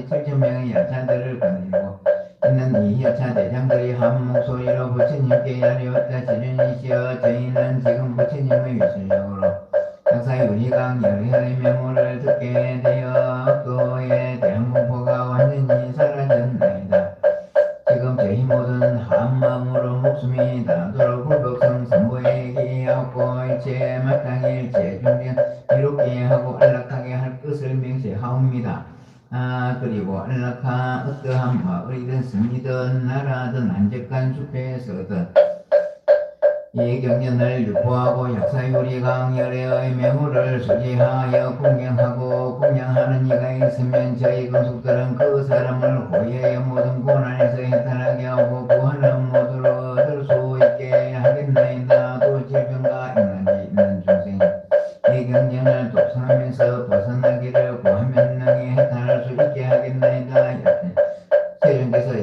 여자들이 철천명의 여자들을 거느리고 있는 이 여자 대장들이 한 목소리로 부처님께 야리었다 지르니시여 저희는 지금 부처님의 위술력으로 항상 우리강 열혈의 명호를 듣게 되어 그에 대한 공포가 완전히 사라졌나이다. 지금 저희 모든 한 마음으로 목숨이 닿도록 불복성 선보에 기하고 일체 마땅히 일체 중견 이롭게 하고 안락하게 할 것을 명세하옵니다. 아 그리고 안락한 어떠한 마을이든 성이든 나라든 안적한 숲에서든 이 경전을 유포하고 약사유리 강열의 매물을 소지하여 공경하고 공양하는 이가 있으면 저희 금속들은 그 사람을 호의의 모든 고난에서 해탈하게 하고 구하는 모두로 얻을 수 있게 하겠나이다. 또 질병과 인간이 있는 중생. 이 경전을 독성하면서 구하면